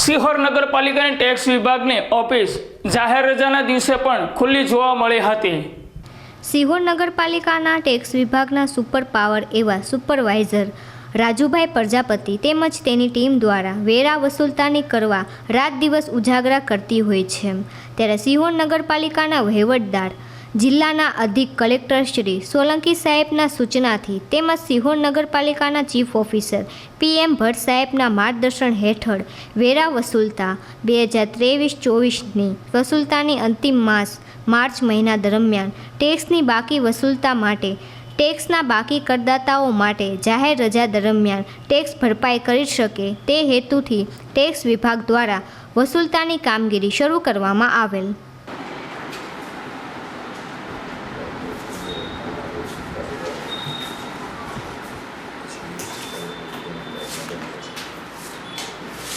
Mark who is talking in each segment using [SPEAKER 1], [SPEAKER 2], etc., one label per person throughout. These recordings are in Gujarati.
[SPEAKER 1] સિહોર નગરપાલિકાની ટેક્સ વિભાગની ઓફિસ જાહેર રજાના દિવસે પણ ખુલ્લી જોવા મળી હતી.
[SPEAKER 2] સિહોર નગરપાલિકાના ટેક્સ વિભાગના સુપર પાવર એવા સુપરવાઇઝર રાજુભાઈ પ્રજાપતિ તેમજ તેની ટીમ દ્વારા વેરા વસૂલતાની કરવા રાત દિવસ ઉજાગરા કરતી હોય છે. ત્યારે સિહોર નગરપાલિકાના વહીવટદાર જિલ્લાના અધિક કલેક્ટર શ્રી સોલંકી સાહેબના સૂચનાથી તેમજ સિહોર નગરપાલિકાના ચીફ ઓફિસર પીએમ ભટ્ટ સાહેબના માર્ગદર્શન હેઠળ વેરા વસૂલતા બે હજાર ત્રેવીસ ચોવીસની વસૂલતાની અંતિમ માસ માર્ચ મહિના દરમિયાન ટેક્સની બાકી વસૂલતા માટે ટેક્સના બાકી કરદાતાઓ માટે જાહેર રજા દરમિયાન ટેક્સ ભરપાઈ કરી શકે તે હેતુથી ટેક્સ વિભાગ દ્વારા વસૂલતાની કામગીરી શરૂ કરવામાં આવેલ.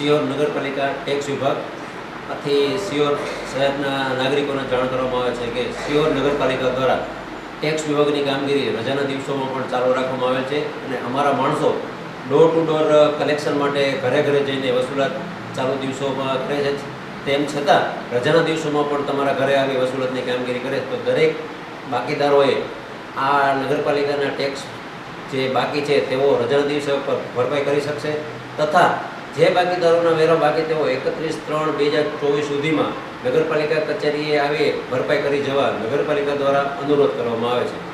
[SPEAKER 3] સિયોર નગરપાલિકા ટેક્સ વિભાગ. આથી સિયોર શહેરના નાગરિકોને જાણ કરવામાં આવે છે કે સિયોર નગરપાલિકા દ્વારા ટેક્સ વિભાગની કામગીરી રજાના દિવસોમાં પણ ચાલુ રાખવામાં આવેલ છે અને અમારા માણસો ડોર ટુ ડોર કલેક્શન માટે ઘરે ઘરે જઈને વસૂલાત ચાલુ દિવસોમાં કરે છે. તેમ છતાં રજાના દિવસોમાં પણ તમારા ઘરે આવી વસૂલાતની કામગીરી કરે તો દરેક બાકીદારોએ આ નગરપાલિકાના ટેક્સ જે બાકી છે તેઓ રજાના દિવસે પર ભરપાઈ કરી શકશે તથા જે બાકીદારોના વેરો બાકી તેઓ એકત્રીસ ત્રણ બે હજાર ચોવીસ સુધીમાં નગરપાલિકા કચેરીએ આવી ભરપાઈ કરી જવા નગરપાલિકા દ્વારા અનુરોધ કરવામાં આવે છે.